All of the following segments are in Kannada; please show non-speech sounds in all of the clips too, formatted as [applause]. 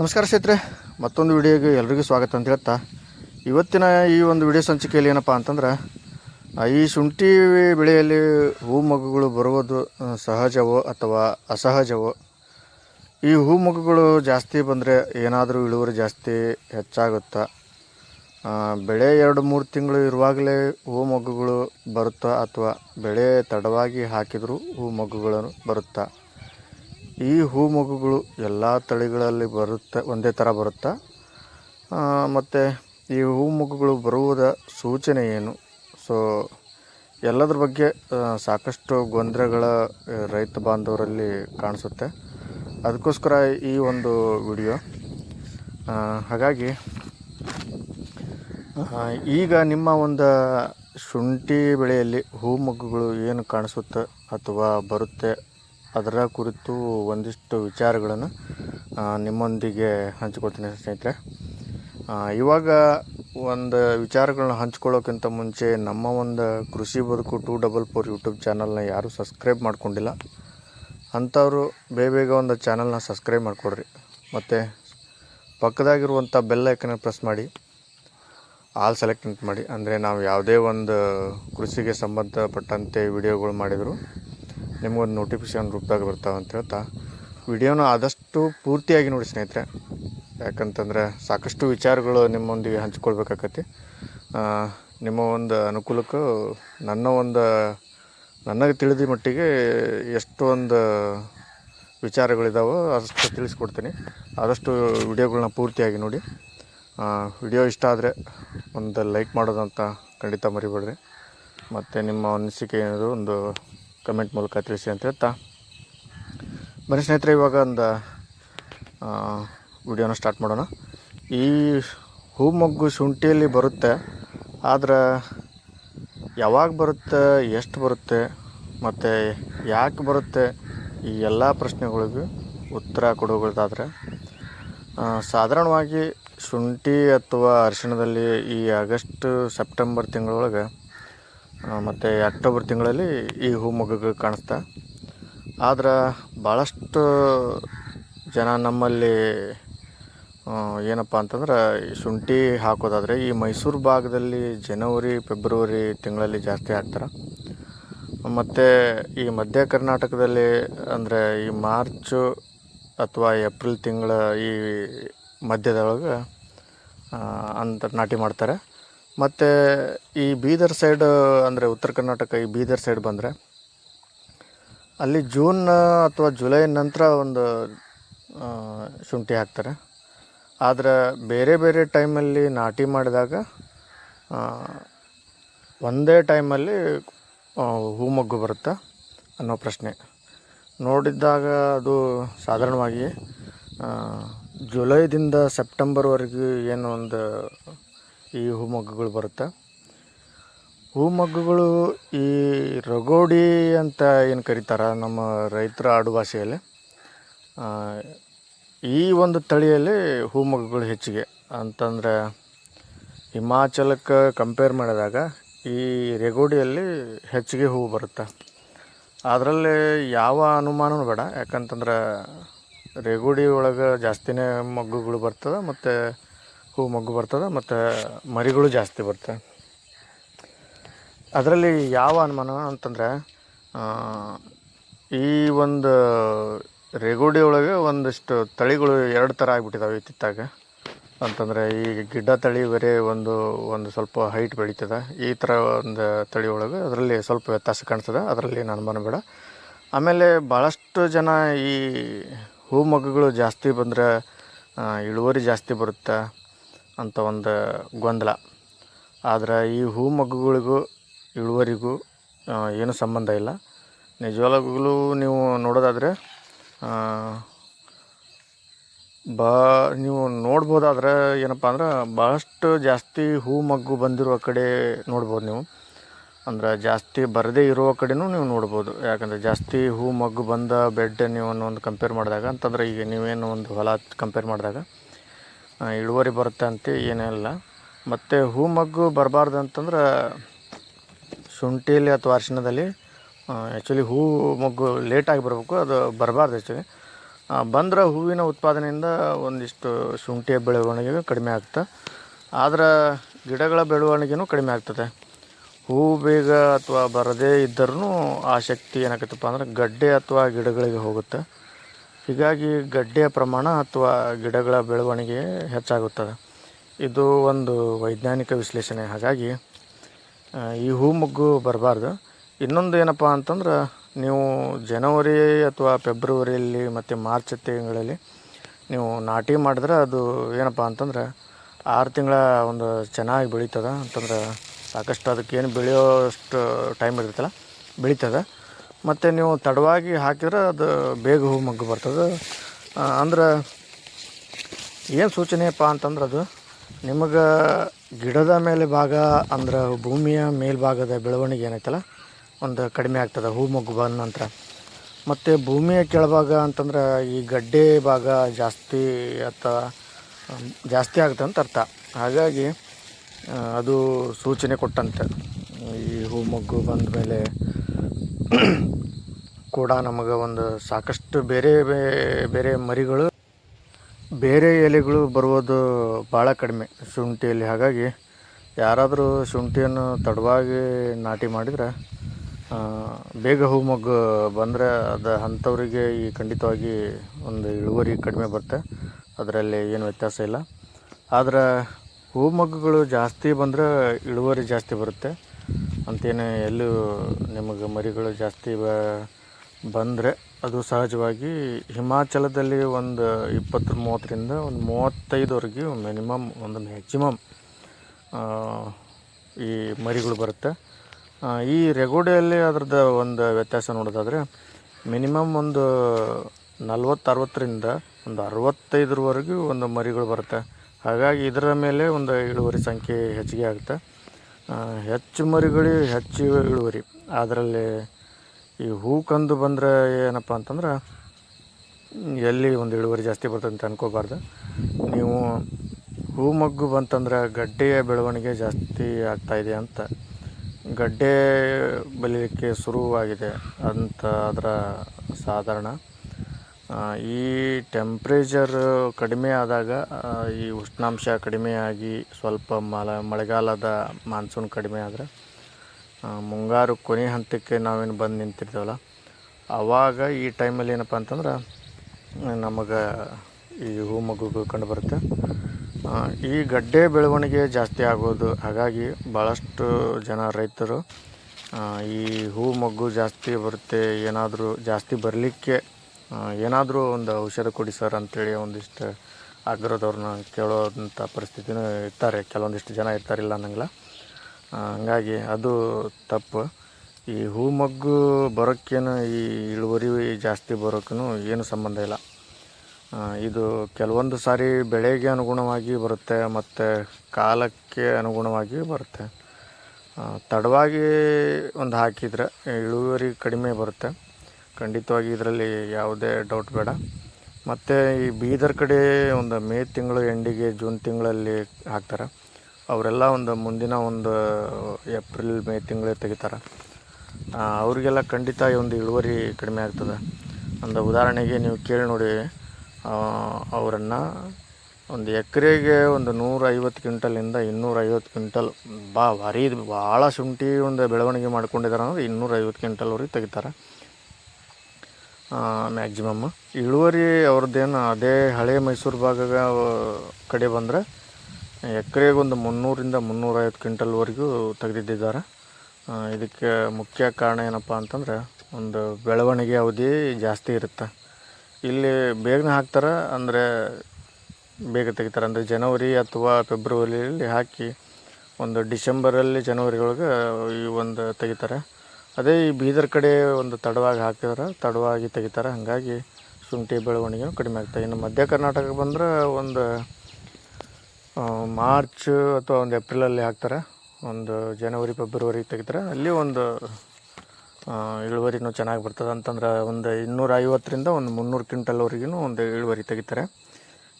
ನಮಸ್ಕಾರ ಸ್ನೇಹಿತರೆ, ಮತ್ತೊಂದು ವಿಡಿಯೋಗೆ ಎಲ್ರಿಗೂ ಸ್ವಾಗತ ಅಂತ ಹೇಳ್ತಾ, ಇವತ್ತಿನ ಈ ಒಂದು ವಿಡಿಯೋ ಸಂಚಿಕೆಯಲ್ಲಿ ಏನಪ್ಪ ಅಂತಂದ್ರೆ ಈ ಶುಂಠಿ ಬೆಳೆಯಲ್ಲಿ ಹೂ ಮಗುಗಳು ಬರುವುದು ಸಹಜವೋ ಅಥವಾ ಅಸಹಜವೋ? ಈ ಹೂ ಮಗುಗಳು ಜಾಸ್ತಿ ಬಂದರೆ ಏನಾದರೂ ಇಳುವರಿ ಜಾಸ್ತಿ ಹೆಚ್ಚಾಗುತ್ತಾ? ಬೆಳೆ ಎರಡು ಮೂರು ತಿಂಗಳು ಇರುವಾಗಲೇ ಹೂ ಮಗುಗಳು ಬರುತ್ತಾ ಅಥವಾ ಬೆಳೆ ತಡವಾಗಿ ಹಾಕಿದರೂ ಹೂ ಮಗುಗಳನ್ನು ಬರುತ್ತಾ? ಈ ಹೂ ಮಗುಗಳು ಎಲ್ಲ ತಳಿಗಳಲ್ಲಿ ಬರುತ್ತೆ, ಒಂದೇ ಥರ ಬರುತ್ತಾ? ಮತ್ತು ಈ ಹೂ ಮಗುಗಳು ಬರುವುದ ಸೂಚನೆ ಏನು? ಸೊ ಎಲ್ಲದ್ರ ಬಗ್ಗೆ ಸಾಕಷ್ಟು ಗೊಂದಲಗಳ ರೈತ ಬಾಂಧವರಲ್ಲಿ ಕಾಣಿಸುತ್ತೆ. ಅದಕ್ಕೋಸ್ಕರ ಈ ಒಂದು ವಿಡಿಯೋ ಹಾಗಾಗಿ ಈಗ ನಿಮ್ಮ ಒಂದು ಶುಂಠಿ ಬೆಳೆಯಲ್ಲಿ ಹೂ ಮಗ್ಗುಗಳು ಏನು ಕಾಣಿಸುತ್ತೆ ಅಥವಾ ಬರುತ್ತೆ ಅದರ ಕುರಿತು ಒಂದಿಷ್ಟು ವಿಚಾರಗಳನ್ನು ನಿಮ್ಮೊಂದಿಗೆ ಹಂಚ್ಕೊಳ್ತೀನಿ ಸ್ನೇಹಿತರೆ. ಇವಾಗ ಒಂದು ವಿಚಾರಗಳನ್ನ ಹಂಚ್ಕೊಳ್ಳೋಕ್ಕಿಂತ ಮುಂಚೆ ನಮ್ಮ ಒಂದು ಕೃಷಿ ಬದುಕು ಟೂ ಡಬಲ್ ಫೋರ್ ಯೂಟ್ಯೂಬ್ ಚಾನಲ್ನ ಯಾರೂ ಸಬ್ಸ್ಕ್ರೈಬ್ ಮಾಡ್ಕೊಂಡಿಲ್ಲ. ಅಂಥವರು ಬೇಗ ಬೇಗ ಒಂದು ಚಾನಲ್ನ ಸಬ್ಸ್ಕ್ರೈಬ್ ಮಾಡಿಕೊಡ್ರಿ. ಮತ್ತು ಪಕ್ಕದಾಗಿರುವಂಥ ಬೆಲ್ ಐಕನ್ನ ಪ್ರೆಸ್ ಮಾಡಿ, ಆಲ್ ಸೆಲೆಕ್ಟ್ ಮಾಡಿ. ಅಂದರೆ ನಾವು ಯಾವುದೇ ಒಂದು ಕೃಷಿಗೆ ಸಂಬಂಧಪಟ್ಟಂತೆ ವಿಡಿಯೋಗಳು ಮಾಡಿದರೂ ನಿಮಗೊಂದು ನೋಟಿಫಿಕೇಶನ್ ರೂಪದಾಗ ಬರ್ತಾವೆ ಅಂತ ಹೇಳ್ತಾ, ವಿಡಿಯೋನ ಆದಷ್ಟು ಪೂರ್ತಿಯಾಗಿ ನೋಡಿ ಸ್ನೇಹಿತರೆ. ಯಾಕಂತಂದರೆ ಸಾಕಷ್ಟು ವಿಚಾರಗಳು ನಿಮ್ಮೊಂದಿಗೆ ಹಂಚ್ಕೊಳ್ಬೇಕಾಕತಿ. ನಿಮ್ಮ ಒಂದು ಅನುಕೂಲಕ್ಕೂ ನನ್ನ ಒಂದು, ನನಗೆ ತಿಳಿದ ಮಟ್ಟಿಗೆ ಎಷ್ಟೊಂದು ವಿಚಾರಗಳಿದಾವೋ ಅಷ್ಟು ತಿಳಿಸ್ಕೊಡ್ತೀನಿ. ಆದಷ್ಟು ವಿಡಿಯೋಗಳನ್ನ ಪೂರ್ತಿಯಾಗಿ ನೋಡಿ. ವಿಡಿಯೋ ಇಷ್ಟ ಆದರೆ ಒಂದು ಲೈಕ್ ಮಾಡೋದಂತ ಖಂಡಿತ ಮರಿಬೇಡ್ರಿ. ಮತ್ತು ನಿಮ್ಮ ಅನಿಸಿಕೆ ಏನಾದರೂ ಒಂದು ಕಮೆಂಟ್ ಮೂಲಕ ತಿಳಿಸಿ ಅಂತ ಹೇಳ್ತಾ. ಬನ್ನಿ ಸ್ನೇಹಿತರೆ, ಇವಾಗ ಒಂದು ವಿಡಿಯೋನ ಸ್ಟಾರ್ಟ್ ಮಾಡೋಣ. ಈ ಹೂ ಮೊಗ್ಗು ಶುಂಠಿಯಲ್ಲಿ ಬರುತ್ತೆ, ಆದ್ರೆ ಯಾವಾಗ ಬರುತ್ತೆ, ಎಷ್ಟು ಬರುತ್ತೆ, ಮತ್ತು ಯಾಕೆ ಬರುತ್ತೆ, ಈ ಎಲ್ಲ ಪ್ರಶ್ನೆಗಳಿಗೂ ಉತ್ತರ ಕೊಡೋದಾದರೆ ಸಾಧಾರಣವಾಗಿ ಶುಂಠಿ ಅಥವಾ ಅರಿಶಿಣದಲ್ಲಿ ಈ ಆಗಸ್ಟ್, ಸೆಪ್ಟೆಂಬರ್ ತಿಂಗಳೊಳಗೆ ಮತ್ತು ಅಕ್ಟೋಬರ್ ತಿಂಗಳಲ್ಲಿ ಈ ಹೂ ಮೊಗ್ಗುಗಳು ಕಾಣಿಸ್ತಾ. ಆದ್ರೆ ಭಾಳಷ್ಟು ಜನ ನಮ್ಮಲ್ಲಿ ಏನಪ್ಪ ಅಂತಂದ್ರೆ ಈ ಶುಂಠಿ ಹಾಕೋದಾದರೆ ಈ ಮೈಸೂರು ಭಾಗದಲ್ಲಿ ಜನವರಿ, ಫೆಬ್ರವರಿ ತಿಂಗಳಲ್ಲಿ ಜಾಸ್ತಿ ಹಾಕ್ತಾರೆ. ಮತ್ತು ಈ ಮಧ್ಯ ಕರ್ನಾಟಕದಲ್ಲಿ ಅಂದರೆ ಈ ಮಾರ್ಚು ಅಥವಾ ಏಪ್ರಿಲ್ ತಿಂಗಳ ಈ ಮಧ್ಯದೊಳಗೆ ಅಂತ ನಾಟಿ ಮಾಡ್ತಾರೆ. ಮತ್ತು ಈ ಬೀದರ್ ಸೈಡ್, ಅಂದರೆ ಉತ್ತರ ಕರ್ನಾಟಕ ಈ ಬೀದರ್ ಸೈಡ್ ಬಂದರೆ, ಅಲ್ಲಿ ಜೂನ್ ಅಥವಾ ಜುಲೈ ನಂತರ ಒಂದು ಶುಂಠಿ ಹಾಕ್ತಾರೆ. ಆದರೆ ಬೇರೆ ಬೇರೆ ಟೈಮಲ್ಲಿ ನಾಟಿ ಮಾಡಿದಾಗ ಒಂದೇ ಟೈಮಲ್ಲಿ ಹೂಮೊಗ್ಗು ಬರುತ್ತೆ ಅನ್ನೋ ಪ್ರಶ್ನೆ. ನೋಡಿದ್ದಾಗ ಅದು ಸಾಧಾರಣವಾಗಿ ಜುಲೈದಿಂದ ಸೆಪ್ಟೆಂಬರ್ವರೆಗೂ ಏನು ಒಂದು ಈ ಹೂಮೊಗ್ಗುಗಳು ಬರುತ್ತೆ. ಹೂಮೊಗ್ಗುಗಳು ಈ ರಗೋಡಿ ಅಂತ ಏನು ಕರೀತಾರೆ ನಮ್ಮ ರೈತರ ಆಡುಭಾಷೆಯಲ್ಲಿ ಈ ಒಂದು ತಳಿಯಲ್ಲಿ ಹೂಮೊಗ್ಗುಗಳು ಹೆಚ್ಚಿಗೆ. ಅಂತಂದರೆ ಹಿಮಾಚಲಕ್ಕೆ ಕಂಪೇರ್ ಮಾಡಿದಾಗ ಈ ರೆಗೋಡಿಯಲ್ಲಿ ಹೆಚ್ಚಿಗೆ ಹೂವು ಬರುತ್ತೆ. ಅದರಲ್ಲಿ ಯಾವ ಅನುಮಾನವೂ ಬೇಡ. ಯಾಕಂತಂದ್ರೆ ರೆಗೋಡಿ ಒಳಗೆ ಜಾಸ್ತಿನೇ ಮೊಗ್ಗುಗಳು ಬರ್ತದೆ, ಮತ್ತು ಹೂ ಮೊಗ್ಗು ಬರ್ತದೆ ಮತ್ತು ಮರಿಗಳು ಜಾಸ್ತಿ ಬರ್ತವೆ. ಅದರಲ್ಲಿ ಯಾವ ಅನುಮಾನ ಅಂತಂದರೆ ಈ ಒಂದು ರೇಗೋಡಿ ಒಳಗೆ ಒಂದಿಷ್ಟು ತಳಿಗಳು ಎರಡು ಥರ ಆಗಿಬಿಟ್ಟಿದ್ದಾವೆ ಇತ್ತಿತ್ತಾಗ ಅಂತಂದರೆ ಈ ಗಿಡ್ಡ ತಳಿ ಬೇರೆ ಒಂದು ಒಂದು ಸ್ವಲ್ಪ ಹೈಟ್ ಬೆಳೀತದೆ. ಈ ಥರ ಒಂದು ತಳಿ ಒಳಗೆ ಅದರಲ್ಲಿ ಸ್ವಲ್ಪ ವ್ಯತ್ಯಾಸ ಕಾಣ್ತದೆ. ಅದರಲ್ಲಿ ಅನುಮಾನ ಬೇಡ. ಆಮೇಲೆ ಭಾಳಷ್ಟು ಜನ ಈ ಹೂ ಮಗ್ಗುಗಳು ಜಾಸ್ತಿ ಬಂದರೆ ಇಳುವರಿ ಜಾಸ್ತಿ ಬರುತ್ತೆ. ಅಂತ ಒಂದು ಗೊಂದಲ. ಆದ್ರೆ ಈ ಹೂ ಮಗ್ಗುಗಳಿಗೂ ಇಳುವರಿಗೂ ಏನು ಸಂಬಂಧ ಇಲ್ಲ. ನಿಜವಾಗ್ಲೂ ನೀವು ನೋಡೋದಾದರೆ ಬಾ, ನೀವು ನೋಡ್ಬೋದಾದ್ರೆ ಏನಪ್ಪ ಅಂದ್ರೆ ಭಾಳಷ್ಟು ಜಾಸ್ತಿ ಹೂ ಮಗ್ಗು ಬಂದಿರುವ ಕಡೆ ನೋಡ್ಬೋದು ನೀವು. ಅಂದ್ರೆ ಜಾಸ್ತಿ ಬರದೇ ಇರುವ ಕಡೆನೂ ನೀವು ನೋಡ್ಬೋದು. ಯಾಕಂದರೆ ಜಾಸ್ತಿ ಹೂ ಮಗ್ಗು ಬಂದ ಬೆಡ್ ನೀವು ಒಂದು ಕಂಪೇರ್ ಮಾಡಿದಾಗ, ಅಂತಂದ್ರೆ ಈಗ ನೀವೇನು ಒಂದು ಹೊಲ ಕಂಪೇರ್ ಮಾಡಿದಾಗ ಇಳುವರಿ ಬರುತ್ತೆ ಅಂತ ಏನಿಲ್ಲ ಮತ್ತು ಹೂ ಮಗ್ಗು ಬರಬಾರ್ದು ಅಂತಂದ್ರೆ ಶುಂಠಿಯಲ್ಲಿ ಅಥವಾ ಅರಿಶಿಣದಲ್ಲಿ ಆ್ಯಕ್ಚುಲಿ ಹೂ ಮಗ್ಗು ಲೇಟಾಗಿ ಬರಬೇಕು, ಅದು ಬರಬಾರ್ದು ಆ್ಯಕ್ಚುಲಿ ಬಂದರೆ ಹೂವಿನ ಉತ್ಪಾದನೆಯಿಂದ ಒಂದಿಷ್ಟು ಶುಂಠಿಯ ಬೆಳವಣಿಗೆ ಕಡಿಮೆ ಆಗ್ತದೆ ಆದ್ರೆ ಗಿಡಗಳ ಬೆಳವಣಿಗೆನೂ ಕಡಿಮೆ ಆಗ್ತದೆ. ಹೂ ಬೇಗ ಅಥವಾ ಬರದೇ ಇದ್ದರೂ ಆ ಶಕ್ತಿ ಏನಾಗತ್ತಪ್ಪ ಅಂದ್ರೆ ಗಡ್ಡೆ ಅಥವಾ ಗಿಡಗಳಿಗೆ ಹೋಗುತ್ತೆ. ಹೀಗಾಗಿ ಗಡ್ಡೆಯ ಪ್ರಮಾಣ ಅಥವಾ ಗಿಡಗಳ ಬೆಳವಣಿಗೆ ಹೆಚ್ಚಾಗುತ್ತದೆ. ಇದು ಒಂದು ವೈಜ್ಞಾನಿಕ ವಿಶ್ಲೇಷಣೆ. ಹಾಗಾಗಿ ಈ ಹೂ ಮುಗ್ಗು ಬರಬಾರ್ದು. ಇನ್ನೊಂದು ಏನಪ್ಪ ಅಂತಂದ್ರೆ, ನೀವು ಜನವರಿ ಅಥವಾ ಫೆಬ್ರವರಿಯಲ್ಲಿ ಮತ್ತು ಮಾರ್ಚ್ ತಿಂಗಳಲ್ಲಿ ನೀವು ನಾಟಿ ಮಾಡಿದ್ರೆ ಅದು ಏನಪ್ಪ ಅಂತಂದ್ರೆ, ಆರು ತಿಂಗಳ ಒಂದು ಚೆನ್ನಾಗಿ ಬೆಳೀತದೆ. ಅಂತಂದ್ರೆ, ಸಾಕಷ್ಟು ಅದಕ್ಕೇನು ಬೆಳೆಯೋಷ್ಟು ಟೈಮ್ ಇರುತ್ತಲ್ಲ, ಬೆಳೀತದೆ. ಮತ್ತು ನೀವು ತಡವಾಗಿ ಹಾಕಿದ್ರೆ ಅದು ಬೇಗ ಹೂ ಮಗ್ಗು ಬರ್ತದೆ. ಅಂದ್ರೆ ಏನು ಸೂಚನೆಯಪ್ಪ ಅಂತಂದ್ರೆ ಅದು ನಿಮಗೆ ಗಿಡದ ಮೇಲೆ ಭಾಗ ಅಂದ್ರೆ ಭೂಮಿಯ ಮೇಲ್ಭಾಗದ ಬೆಳವಣಿಗೆ ಏನೈತಲ್ಲ, ಒಂದು ಕಡಿಮೆ ಆಗ್ತದೆ, ಹೂ ಮಗ್ಗು ಬಂದ ನಂತರ. ಮತ್ತು ಭೂಮಿಯ ಕೆಳಭಾಗ ಅಂತಂದ್ರೆ ಈ ಗಡ್ಡೆ ಭಾಗ ಜಾಸ್ತಿ ಅಥವಾ ಜಾಸ್ತಿ ಆಗುತ್ತೆ ಅಂತ ಅರ್ಥ. ಹಾಗಾಗಿ ಅದು ಸೂಚನೆ ಕೊಟ್ಟಂತೆ. ಈ ಹೂ ಮಗ್ಗು ಬಂದ ಮೇಲೆ [coughs] ಕೂಡ ನಮಗೆ ಒಂದು ಸಾಕಷ್ಟು ಬೇರೆ ಬೇರೆ ಮರಿಗಳು, ಬೇರೆ ಎಲೆಗಳು ಬರುವುದು ಭಾಳ ಕಡಿಮೆ. ಶುಂಠಿಯಲ್ಲಿ ಹಾಗಾಗಿ ಯಾರಾದರೂ ಶುಂಠಿಯನ್ನು ತಡವಾಗಿ ನಾಟಿ ಮಾಡಿದರೆ ಬೇಗ ಹೂ ಮೊಗ್ಗು ಬಂದರೆ ಅದು ಅಂಥವರಿಗೆ ಈ ಖಂಡಿತವಾಗಿ ಒಂದು ಇಳುವರಿ ಕಡಿಮೆ ಬರುತ್ತೆ. ಅದರಲ್ಲಿ ಏನು ವ್ಯತ್ಯಾಸ ಇಲ್ಲ. ಆದರೆ ಹೂ ಮೊಗ್ಗುಗಳು ಜಾಸ್ತಿ ಬಂದರೆ ಇಳುವರಿ ಜಾಸ್ತಿ ಬರುತ್ತೆ. ಅಂತೇನು ಎಲ್ಲೂ ನಿಮಗೆ ಮರಿಗಳು ಜಾಸ್ತಿ ಬ, ಬಂದರೆ ಅದು ಸಹಜವಾಗಿ ಹಿಮಾಚಲದಲ್ಲಿ ಒಂದು ಇಪ್ಪತ್ತು ಮೂವತ್ತರಿಂದ ಒಂದು ಮೂವತ್ತೈದವರೆಗೆ ಮಿನಿಮಮ್ ಒಂದು ಮ್ಯಾಕ್ಸಿಮಮ್ ಈ ಮರಿಗಳು ಬರುತ್ತೆ. ಈ ರೆಗೋಡೆಯಲ್ಲಿ ಅದ್ರದ್ದು ಒಂದು ವ್ಯತ್ಯಾಸ ನೋಡೋದಾದರೆ ಮಿನಿಮಮ್ ಒಂದು ನಲ್ವತ್ತು ಅರವತ್ತರಿಂದ ಒಂದು ಅರವತ್ತೈದರವರೆಗೂ ಒಂದು ಮರಿಗಳು ಬರುತ್ತೆ. ಹಾಗಾಗಿ ಇದರ ಮೇಲೆ ಒಂದು ಇಳುವರಿ ಸಂಖ್ಯೆ ಹೆಚ್ಚಿಗೆ ಆಗುತ್ತೆ. ಹೆಚ್ಚು ಮರಿಗಳು, ಹೆಚ್ಚು ಇಳುವರಿ. ಅದರಲ್ಲಿ ಈ ಹೂ ಕಂದು ಬಂದರೆ ಏನಪ್ಪ ಅಂತಂದ್ರೆ, ಎಲ್ಲಿ ಒಂದು ಇಳುವರಿ ಜಾಸ್ತಿ ಬರ್ತದೆ ಅಂತ ಅನ್ಕೋಬಾರ್ದು. ನೀವು ಹೂ ಮಗ್ಗು ಬಂತಂದ್ರೆ ಗಡ್ಡೆಯ ಬೆಳವಣಿಗೆ ಜಾಸ್ತಿ ಆಗ್ತಾಯಿದೆ ಅಂತ. ಗಡ್ಡೆ ಬಲಿಯಲಿಕ್ಕೆ ಶುರುವಾಗಿದೆ ಅಂತ ಅದರ ಸಾಧಾರಣ ಈ ಟೆಂಪ್ರೇಚರ್ ಕಡಿಮೆ ಆದಾಗ ಈ ಉಷ್ಣಾಂಶ ಕಡಿಮೆಯಾಗಿ ಸ್ವಲ್ಪ ಮಲ ಮಳೆಗಾಲದ ಮಾನ್ಸೂನ್ ಕಡಿಮೆ ಆದರೆ ಮುಂಗಾರು ಕೊನೆ ಹಂತಕ್ಕೆ ನಾವೇನು ಬಂದು ನಿಂತಿರ್ತೇವಲ್ಲ ಆವಾಗ ಈ ಟೈಮಲ್ಲಿ ಏನಪ್ಪ ಅಂತಂದ್ರೆ ನಮಗೆ ಈ ಹೂ ಮಗುಗಳು ಕಂಡುಬರುತ್ತೆ ಆ, ಈ ಗಡ್ಡೆ ಬೆಳವಣಿಗೆ ಜಾಸ್ತಿ ಆಗೋದು ಹಾಗಾಗಿ ಭಾಳಷ್ಟು ಜನ ರೈತರು ಈ ಹೂ ಮಗ್ಗು ಜಾಸ್ತಿ ಬರುತ್ತೆ ಏನಾದರೂ ಜಾಸ್ತಿ ಬರಲಿಕ್ಕೆ ಏನಾದರೂ ಒಂದು ಔಷಧ ಕೊಡಿ ಸರ್ ಅಂತೇಳಿ ಒಂದಿಷ್ಟು ಆಗ್ರಹದವ್ರನ್ನ ಕೇಳೋವಂಥ ಪರಿಸ್ಥಿತಿನೂ ಇರ್ತಾರೆ. ಕೆಲವೊಂದಿಷ್ಟು ಜನ ಇರ್ತಾರಿಲ್ಲ ಅನ್ನಂಗಿಲ್ಲ. ಹಂಗಾಗಿ ಅದು ತಪ್ಪು. ಈ ಹೂ ಮಗ್ಗು ಬರೋಕ್ಕೇನು ಈ ಇಳುವರಿ ಜಾಸ್ತಿ ಬರೋಕ್ಕೂ ಏನು ಸಂಬಂಧ ಇಲ್ಲ. ಇದು ಕೆಲವೊಂದು ಸಾರಿ ಬೆಳೆಗೆ ಅನುಗುಣವಾಗಿ ಬರುತ್ತೆ, ಮತ್ತು ಕಾಲಕ್ಕೆ ಅನುಗುಣವಾಗಿ ಬರುತ್ತೆ. ತಡವಾಗಿ ಒಂದು ಹಾಕಿದರೆ ಇಳುವರಿ ಕಡಿಮೆ ಬರುತ್ತೆ. ಖಂಡಿತವಾಗಿ ಇದರಲ್ಲಿ ಯಾವುದೇ ಡೌಟ್ ಬೇಡ. ಮತ್ತು ಈ ಬೀದರ್ ಕಡೆ ಒಂದು ಮೇ ತಿಂಗಳು ಎಂಡಿಗೆ ಜೂನ್ ತಿಂಗಳಲ್ಲಿ ಹಾಕ್ತಾರೆ. ಅವರೆಲ್ಲ ಒಂದು ಮುಂದಿನ ಒಂದು ಏಪ್ರಿಲ್, ಮೇ ತಿಂಗಳೇ ತೆಗಿತಾರೆ. ಅವರಿಗೆಲ್ಲ ಖಂಡಿತ ಒಂದು ಇಳುವರಿ ಕಡಿಮೆ ಆಗ್ತದೆ. ಒಂದು ಉದಾಹರಣೆಗೆ ನೀವು ಕೇಳಿ ನೋಡಿ ಅವರನ್ನು ಒಂದು ಎಕರೆಗೆ ಒಂದು ನೂರೈವತ್ತು ಕ್ವಿಂಟಲಿಂದ ಇನ್ನೂರೈವತ್ತು ಕ್ವಿಂಟಲ್, ಬಾ, ಭಾರಿ, ಭಾಳ ಶುಂಠಿ ಒಂದು ಬೆಳವಣಿಗೆ ಮಾಡ್ಕೊಂಡಿದ್ದಾರೆ ಅಂದ್ರೆ ಇನ್ನೂರೈವತ್ತು ಕ್ವಿಂಟಲ್ವರೆಗೆ ತೆಗಿತಾರೆ. ಮ್ಯಾಕ್ಸಿಮಮ್ ಇಳುವರಿ ಅವ್ರದ್ದೇನು ಅದೇ ಹಳೆ ಮೈಸೂರು ಭಾಗ ಕಡೆ ಬಂದರೆ ಎಕರೆಗೊಂದು ಮುನ್ನೂರಿಂದ ಮುನ್ನೂರೈವತ್ತು ಕ್ವಿಂಟಲ್ವರೆಗೂ ತೆಗೆದಿದ್ದಾರೆ ಇದಕ್ಕೆ ಮುಖ್ಯ ಕಾರಣ ಏನಪ್ಪ ಅಂತಂದ್ರೆ ಒಂದು ಬೆಳವಣಿಗೆ ಅವಧಿ ಜಾಸ್ತಿ ಇರುತ್ತೆ. ಇಲ್ಲಿ ಬೇಗನೆ ಹಾಕ್ತಾರೆ, ಅಂದರೆ ಬೇಗ ತೆಗಿತಾರೆ. ಅಂದರೆ ಜನವರಿ ಅಥವಾ ಫೆಬ್ರವರಿಯಲ್ಲಿ ಹಾಕಿ ಒಂದು ಡಿಸೆಂಬರಲ್ಲಿ ಜನವರಿ ಒಳಗೆ ಈ ಒಂದು ತೆಗಿತಾರೆ. ಅದೇ ಈ ಬೀದರ್ ಕಡೆ ಒಂದು ತಡವಾಗಿ ಹಾಕಿದ್ರೆ, ತಡವಾಗಿ ತೆಗಿತಾರೆ. ಹಾಗಾಗಿ ಶುಂಠಿ ಬೆಳವಣಿಗೆ ಕಡಿಮೆ ಆಗ್ತದೆ ಇನ್ನು ಮಧ್ಯ ಕರ್ನಾಟಕ ಬಂದ್ರೆ ಒಂದು ಮಾರ್ಚ್ ಅಥವಾ ಒಂದು ಏಪ್ರಿಲಲ್ಲಿ ಹಾಕ್ತಾರೆ. ಒಂದು ಜನವರಿ, ಫೆಬ್ರವರಿ ತೆಗಿತಾರೆ. ಅಲ್ಲಿ ಒಂದು ಇಳುವರಿನೂ ಚೆನ್ನಾಗಿ ಬರ್ತದೆ. ಅಂತಂದ್ರೆ ಒಂದು ಇನ್ನೂರ ಐವತ್ತರಿಂದ ಒಂದು ಮುನ್ನೂರು ಕ್ವಿಂಟಲ್ವರೆಗೂ ಒಂದು ಇಳುವರಿ ತೆಗಿತಾರೆ.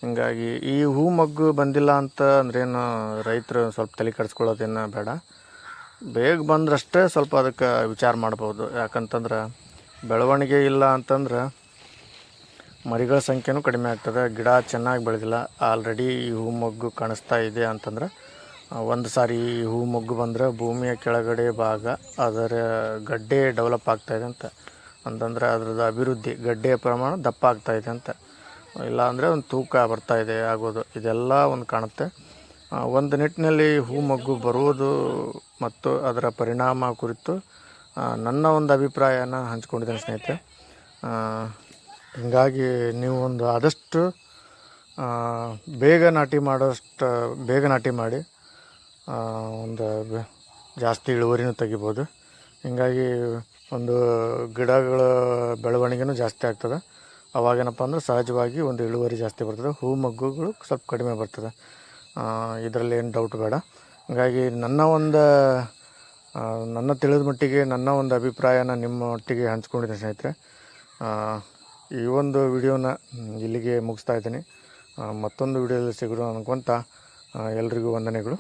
ಹೀಗಾಗಿ ಈ ಹೂ ಮಗ್ಗು ಬಂದಿಲ್ಲ ಅಂತ ಅಂದ್ರೇನು ರೈತರು ಸ್ವಲ್ಪ ತಲೆ ಕೆಡಿಸ್ಕೊಳ್ಳೋದೇನು ಬೇಡ. ಬೇಗ ಬಂದ್ರಷ್ಟೇ ಸ್ವಲ್ಪ ಅದಕ್ಕೆ ವಿಚಾರ ಮಾಡ್ಬೋದು. ಯಾಕಂತಂದ್ರೆ ಬೆಳವಣಿಗೆ ಇಲ್ಲ ಅಂತಂದ್ರೆ ಮರಿಗಳ ಸಂಖ್ಯೆನೂ ಕಡಿಮೆ ಆಗ್ತದೆ. ಗಿಡ ಚೆನ್ನಾಗಿ ಬೆಳೆದಿಲ್ಲ. ಆಲ್ರೆಡಿ ಈ ಹೂ ಮೊಗ್ಗು ಕಾಣಿಸ್ತಾ ಇದೆ ಅಂತಂದ್ರೆ ಒಂದು ಸಾರಿ ಈ ಹೂ ಮೊಗ್ಗು ಬಂದರೆ ಭೂಮಿಯ ಕೆಳಗಡೆ ಭಾಗ ಅದರ ಗಡ್ಡೆ ಡೆವಲಪ್ ಆಗ್ತಾಯಿದೆ ಅಂತ. ಅಂತಂದರೆ ಅದರದ್ದು ಅಭಿವೃದ್ಧಿ, ಗಡ್ಡೆಯ ಪ್ರಮಾಣ ದಪ್ಪ ಆಗ್ತಾ ಇದೆ ಅಂತ. ಇಲ್ಲ ಅಂದರೆ ಒಂದು ತೂಕ ಬರ್ತಾ ಇದೆ, ಆಗೋದು. ಇದೆಲ್ಲ ಒಂದು ಕಾಣುತ್ತೆ. ಒಂದು ನಿಟ್ಟಿನಲ್ಲಿ ಹೂ ಮಗ್ಗು ಬರುವುದು ಮತ್ತು ಅದರ ಪರಿಣಾಮ ಕುರಿತು ನನ್ನ ಒಂದು ಅಭಿಪ್ರಾಯನ ಹಂಚ್ಕೊಂಡಿದ್ದೇನೆ ಸ್ನೇಹಿತರೆ. ಹೀಗಾಗಿ ನೀವು ಒಂದು ಆದಷ್ಟು ಬೇಗ ನಾಟಿ ಮಾಡೋಷ್ಟು, ಬೇಗ ನಾಟಿ ಮಾಡಿ ಒಂದು ಜಾಸ್ತಿ ಇಳುವರಿನೂ ತೆಗಿಬೋದು. ಹೀಗಾಗಿ ಒಂದು ಗಿಡಗಳ ಬೆಳವಣಿಗೆನೂ ಜಾಸ್ತಿ ಆಗ್ತದೆ. ಅವಾಗೇನಪ್ಪ ಅಂದ್ರೆ ಸಹಜವಾಗಿ ಒಂದು ಇಳುವರಿ ಜಾಸ್ತಿ ಬರ್ತದೆ. ಹೂ ಮಗ್ಗುಗಳು ಸ್ವಲ್ಪ ಕಡಿಮೆ ಬರ್ತದೆ. ಇದರಲ್ಲಿ ಏನು ಡೌಟ್ ಬೇಡ. ಹಾಗಾಗಿ ನನ್ನ ಒಂದು ನನ್ನ ತಿಳಿದ ಮಟ್ಟಿಗೆ, ನನ್ನ ಒಂದು ಅಭಿಪ್ರಾಯನ ನಿಮ್ಮ ಒಟ್ಟಿಗೆ ಹಂಚ್ಕೊಂಡಿದ್ದೆ ಸ್ನೇಹಿತರೆ ಈ ಒಂದು ವಿಡಿಯೋನ ಇಲ್ಲಿಗೆ ಮುಗಿಸ್ತಾ ಇದ್ದೀನಿ. ಮತ್ತೊಂದು ವಿಡಿಯೋದಲ್ಲಿ ಸಿಗೋಣ ಅನ್ಕೊತ ಎಲ್ರಿಗೂ ವಂದನೆಗಳು.